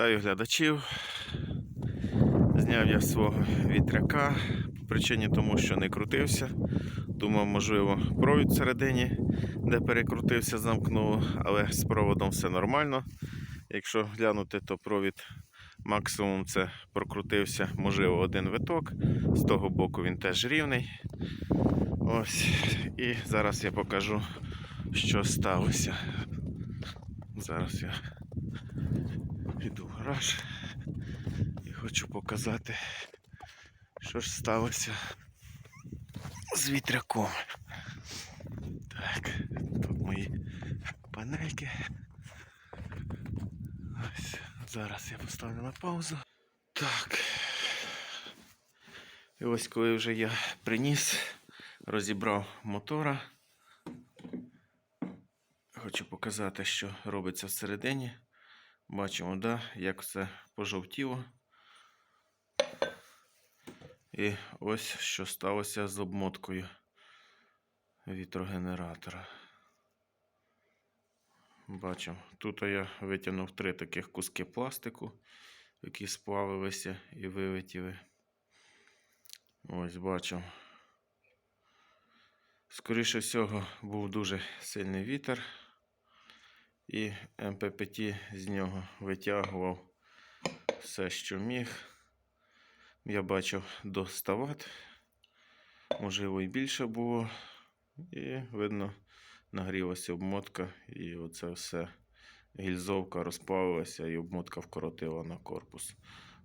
Вітаю глядачів. Зняв я свого вітряка по причині тому, що не крутився. Думав, можливо, провід всередині, де перекрутився, замкнув, але з проводом все нормально. Якщо глянути, то провід максимум це прокрутився, можливо, один виток. З того боку він теж рівний. Ось. І зараз я покажу, що сталося. Зараз я Іду в гараж і хочу показати, що ж сталося з вітряком. Так, тут мої панельки. Ось, зараз я поставлю на паузу. Так. І ось коли вже я приніс, розібрав мотора. Хочу показати, що робиться всередині. Бачимо, да, як все пожовтіло. І ось що сталося з обмоткою вітрогенератора. Бачимо, тут я витягнув три таких куски пластику, які сплавилися і вилетіли. Ось бачимо. Скоріше всього, був дуже сильний вітер. І МППТ з нього витягував все, що міг. Я бачив до 100 Вт, можливо, і більше було. І видно, нагрілася обмотка, і оце все гільзовка розплавилася, і обмотка вкоротила на корпус.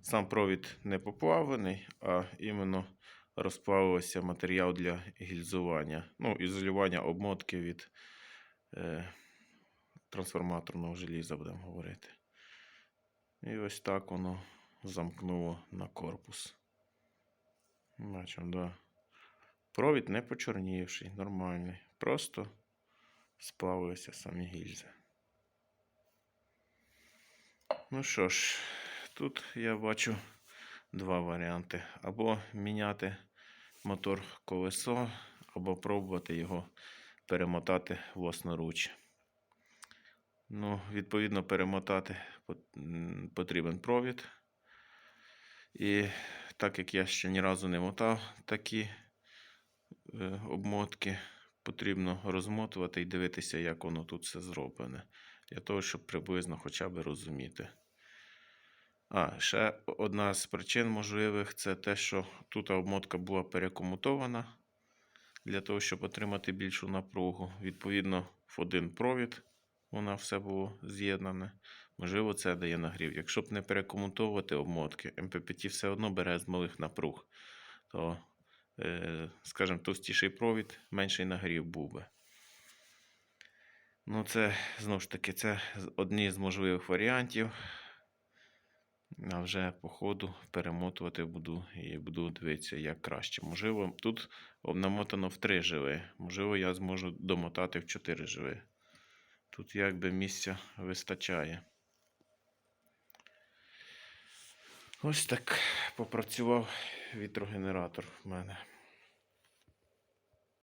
Сам провід не поплавлений, а іменно розплавився матеріал для гільзування. Ну, ізолювання обмотки від. Е, трансформаторного желіза, будемо говорити. І ось так воно замкнуло на корпус. Бачимо, да. Провід не почорнівший, нормальний. Просто сплавилися самі гільзи. Ну що ж, тут я бачу два варіанти. Або міняти мотор колесо, або пробувати його перемотати власноруч. Ну, відповідно, перемотати потрібен провід. І так як я ще ні разу не мотав такі е, обмотки, потрібно розмотувати і дивитися, як воно тут все зроблене. Для того, щоб приблизно хоча б розуміти. А, ще одна з причин можливих це те, що тут обмотка була перекомутована. Для того, щоб отримати більшу напругу. Відповідно, в один провід вона все було з'єднане. Можливо, це дає нагрів. Якщо б не перекомутовувати обмотки, МППТ все одно бере з малих напруг, то, е, скажімо, товстіший провід, менший нагрів був би. Ну, це знову ж таки це одні з можливих варіантів. А вже по ходу перемотувати буду і буду дивитися, як краще. Можливо, тут намотано в 3 живи. Можливо, я зможу домотати в 4 живи. Тут якби місця вистачає. Ось так попрацював вітрогенератор в мене.